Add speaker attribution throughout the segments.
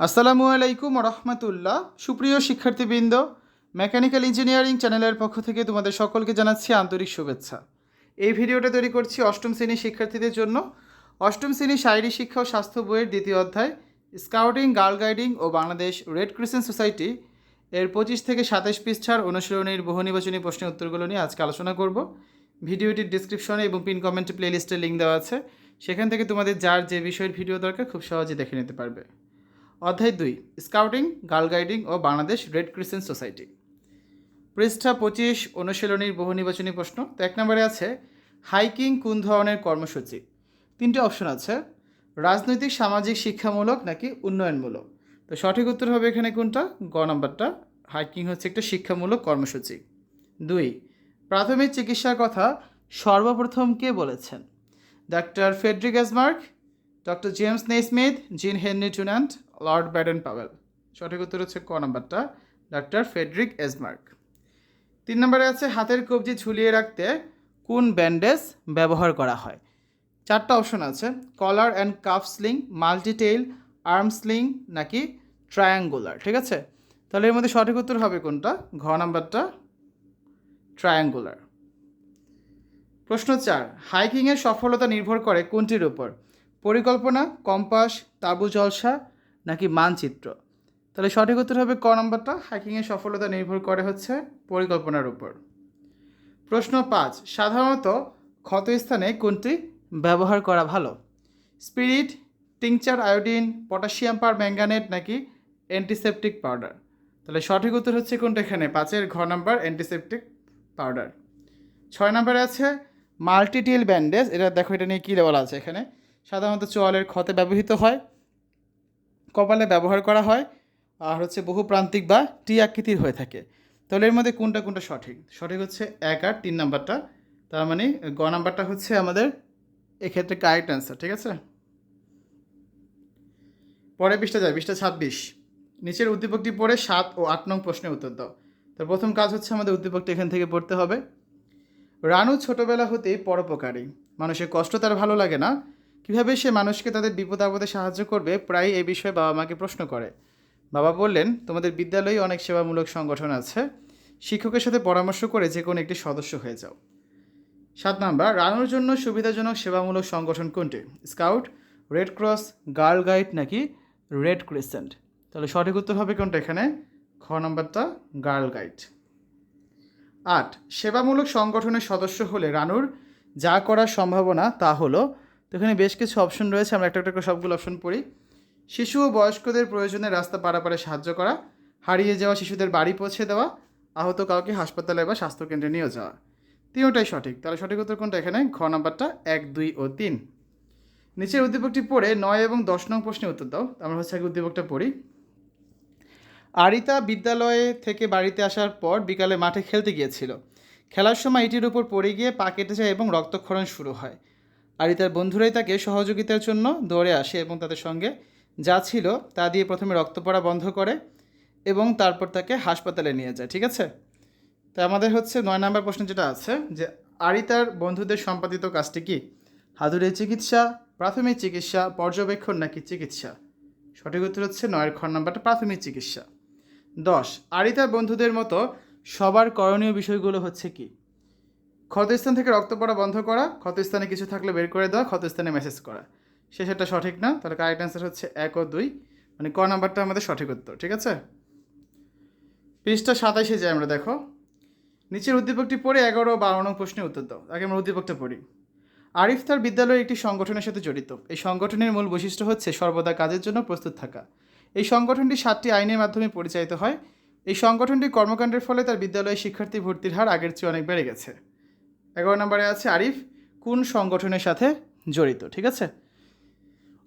Speaker 1: আসসালামু আলাইকুম রহমতুল্লাহ। সুপ্রিয় শিক্ষার্থীবৃন্দ, মেকানিক্যাল ইঞ্জিনিয়ারিং চ্যানেলের পক্ষ থেকে তোমাদের সকলকে জানাচ্ছি আন্তরিক শুভেচ্ছা। এই ভিডিওটা তৈরি করছি অষ্টম শ্রেণির শিক্ষার্থীদের জন্য। অষ্টম শ্রেণি শারীরিক শিক্ষা ও স্বাস্থ্য বইয়ের দ্বিতীয় অধ্যায়, স্কাউটিং, গার্ল গাইডিং ও বাংলাদেশ রেড ক্রিসেন্ট সোসাইটি এর পঁচিশ থেকে সাতাশ পৃষ্ঠার অনুশীলনীর বহু নির্বাচনী প্রশ্নের উত্তরগুলো নিয়ে আজকে আলোচনা করব। ভিডিওটির ডিসক্রিপশনে এবং পিন কমেন্টে প্লেলিস্টের লিঙ্ক দেওয়া আছে। সেখান থেকে তোমাদের যার যে বিষয়ের ভিডিও দরকার খুব সহজে দেখে নিতে পারবে। অধ্যায় দুই, স্কাউটিং গার্ল গাইডিং ও বাংলাদেশ রেড ক্রিসেন্ট সোসাইটি। পৃষ্ঠা পঁচিশ, অনুশীলনীর বহু নির্বাচনী প্রশ্ন। তো এক নম্বরে আছে, হাইকিং কোন ধরনের কর্মসূচি? তিনটে অপশন আছে, রাজনৈতিক, সামাজিক, শিক্ষামূলক নাকি উন্নয়নমূলক? তো সঠিক উত্তর হবে এখানে কোনটা? গ নম্বরটা। হাইকিং হচ্ছে একটা শিক্ষামূলক কর্মসূচি। দুই, প্রাথমিক চিকিৎসার কথা সর্বপ্রথম কে বলেছেন? Doctor Frederick Esmarch doctor James Nasmyth Jean Henry Dunant Lord Baden Powell. সঠিক উত্তর হচ্ছে ক নাম্বারটা, ডাক্তার ফেডরিক এজমার্ক তিন নম্বরে আছে, হাতের কবজি ঝুলিয়ে রাখতে কোন ব্যান্ডেজ ব্যবহার করা হয়? চারটা অপশন আছে, collar and cuff sling, multitail, arm sling নাকি ট্রায়াঙ্গুলার। ঠিক আছে? তাহলে এর মধ্যে সঠিক উত্তর হবে কোনটা? ঘ নাম্বারটা, ট্রায়াঙ্গুলার। প্রশ্ন চার, হাইকিংয়ের সফলতা নির্ভর করে কোনটির উপর? পরিকল্পনা, কম্পাস, তাঁবু জলসা নাকি মানচিত্র? তাহলে সঠিক উত্তর হবে ক নম্বরটা। হাইকিংয়ের সফলতা নির্ভর করে হচ্ছে পরিকল্পনার উপর। প্রশ্ন পাঁচ, সাধারণত ক্ষতস্থানে কোনটি ব্যবহার করা ভালো? Spirit, tincture iodine, potassium permanganate নাকি অ্যান্টিসেপটিক পাউডার? তাহলে সঠিক উত্তর হচ্ছে কোনটা এখানে? পাঁচের ঘ নাম্বার অ্যান্টিসেপটিক পাউডার। ছয় নম্বরে আছে মাল্টিটিল ব্যান্ডেজ। এটা দেখো, এটা নিয়ে কী বলা আছে এখানে? সাধারণত চোয়ালের ক্ষতে ব্যবহৃত হয়। কপালে ব্যবহার করা হয় আর হচ্ছে বহু প্রান্তিক বা টি আকৃতির হয়ে থাকে। তাহলে এর মধ্যে কোনটা কোনটা সঠিক? সঠিক হচ্ছে এক আর তিন নাম্বারটা। তার মানে গ নাম্বারটা হচ্ছে আমাদের এক্ষেত্রে কারেক্ট অ্যান্সার, ঠিক আছে? পরে বিশটা যায় বিশটা ছাব্বিশ। নিচের উদ্দীপকটি পড়ে সাত ও আট নং প্রশ্নের উত্তর দাও। তো প্রথম কাজ হচ্ছে আমাদের উদ্দীপকটি এখান থেকে পড়তে হবে। রানু ছোটবেলা হতেই পরোপকারী। মানুষের কষ্ট তার ভালো লাগে না। কীভাবে সে মানুষকে তাদের বিপদ আপদে সাহায্য করবে প্রায় এই বিষয়ে বাবা মাকে প্রশ্ন করে। বাবা বললেন, তোমাদের বিদ্যালয়ে অনেক সেবামূলক সংগঠন আছে। শিক্ষকের সাথে পরামর্শ করে যে কোনো একটি সদস্য হয়ে যাও। সাত নাম্বার, রানুর জন্য সুবিধাজনক সেবামূলক সংগঠন কোনটি? Scout, red cross, girl guide নাকি রেড ক্রিসেন্ট? তাহলে সঠিক উত্তর হবে কোনটা এখানে? খ নম্বরটা, গার্ল গাইড। আট, সেবামূলক সংগঠনের সদস্য হলে রানুর যা করার সম্ভাবনা তা হলো এখানে বেশ কিছু অপশন রয়েছে, আমরা একটা একটা করে সবগুলো অপশন পড়ি। শিশু ও বয়স্কদের প্রয়োজনে রাস্তা পারাপারে সাহায্য করা, হারিয়ে যাওয়া শিশুদের বাড়ি পৌঁছে দেওয়া, আহত কাউকে হাসপাতালে বা স্বাস্থ্যকেন্দ্রে নিয়ে যাওয়া। তিনটাই সঠিক। তাহলে সঠিক উত্তর কোনটা এখানে? ঘ নাম্বারটা এক, দুই ও তিন। নিচের উদ্দীপকটি পড়ে নয় এবং দশ নং প্রশ্নে উত্তর দাও। আমরা হচ্ছে আগে উদ্দীপকটা পড়ি। আরিতা বিদ্যালয়ে থেকে বাড়িতে আসার পর বিকালে মাঠে খেলতে গিয়েছিল। খেলার সময় এটির উপর পড়ে গিয়ে পা কেটে যায় এবং রক্তক্ষরণ শুরু হয়। আরিতার বন্ধুরাই তাকে সহযোগিতার জন্য দৌড়ে আসে এবং তাদের সঙ্গে যা ছিল তা দিয়ে প্রথমে রক্ত পড়া বন্ধ করে এবং তারপর তাকে হাসপাতালে নিয়ে যায়, ঠিক আছে? তো আমাদের হচ্ছে নয় নম্বর প্রশ্ন যেটা আছে যে আরিতার বন্ধুদের সম্পাদিত কাজটি কি? হাতুড়ে চিকিৎসা, প্রাথমিক চিকিৎসা, পর্যবেক্ষণ নাকি চিকিৎসা? সঠিক উত্তর হচ্ছে নয়ের খ নাম্বারটা প্রাথমিক চিকিৎসা। দশ আরিতার বন্ধুদের মতো সবার করণীয় বিষয়গুলো হচ্ছে কি? ক্ষতস্থান থেকে রক্ত পড়া বন্ধ করা, ক্ষতস্থানে কিছু থাকলে বের করে দেওয়া, ক্ষতস্থানে মেসেজ করা। সেটা সঠিক না, তাহলে কারেক্ট অ্যান্সার হচ্ছে এক ও দুই। মানে ক নাম্বারটা আমাদের সঠিক উত্তর, ঠিক আছে? পৃষ্ঠা সাতাইশে যায় আমরা, দেখো। নিচের উদ্দীপকটি পড়ে এগারো ও বারো নং প্রশ্নের উত্তর দাও, আগে আমরা উদ্দীপকটা পড়ি। আরিফ তার বিদ্যালয়ে একটি সংগঠনের সাথে জড়িত। এই সংগঠনের মূল বৈশিষ্ট্য হচ্ছে সর্বদা কাজের জন্য প্রস্তুত থাকা। এই সংগঠনটি সাতটি আইনের মাধ্যমে পরিচালিত হয়। এই সংগঠনটির কর্মকাণ্ডের ফলে তার বিদ্যালয়ে শিক্ষার্থী ভর্তির হার আগের চেয়ে অনেক বেড়ে গেছে। এগারো নম্বরে আছে আরিফ, কোন সংগঠনের সাথে জড়িত, ঠিক আছে?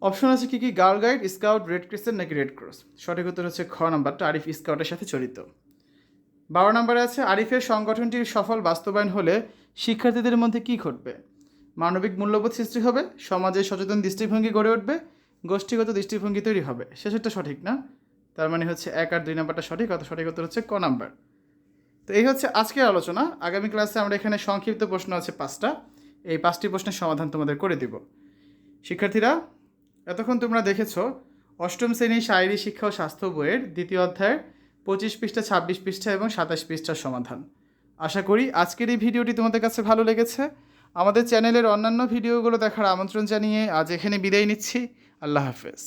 Speaker 1: অপশন আছে কি কি? Girl guide scout red crescent নাকি রেড ক্রস সঠিক উত্তর হচ্ছে খ নম্বরটা, আরিফ স্কাউটের সাথে জড়িত। বারো নম্বরে আছে, আরিফের সংগঠনটির সফল বাস্তবায়ন হলে শিক্ষার্থীদের মধ্যে কী ঘটবে? মানবিক মূল্যবোধ সৃষ্টি হবে সমাজে সচেতন দৃষ্টিভঙ্গি গড়ে উঠবে, গোষ্ঠীগত দৃষ্টিভঙ্গি তৈরি হবে। শেষেরটা সঠিক না? তার মানে হচ্ছে এক আর দুই নাম্বারটা সঠিক অত সঠিক উত্তর হচ্ছে ক নাম্বার। তো এই হচ্ছে আজকের আলোচনা। আগামী ক্লাসে আমরা এখানে সংক্ষিপ্ত প্রশ্ন আছে পাঁচটা। এই পাঁচটি প্রশ্নের সমাধান তোমাদের করে দিব। শিক্ষার্থীরা, এতক্ষণ তোমরা দেখেছ, অষ্টম শ্রেণির শারীরিক শিক্ষা ও স্বাস্থ্য বইয়ের দ্বিতীয় অধ্যায়ের পঁচিশ পৃষ্ঠা, ছাব্বিশ পৃষ্ঠা এবং সাতাশ পৃষ্ঠার সমাধান। আশা করি আজকের এই ভিডিওটি তোমাদের কাছে ভালো লেগেছে। আমাদের চ্যানেলের অন্যান্য ভিডিওগুলো দেখার আমন্ত্রণ জানিয়ে আজ এখানে বিদায় নিচ্ছি। আল্লাহ হাফেজ।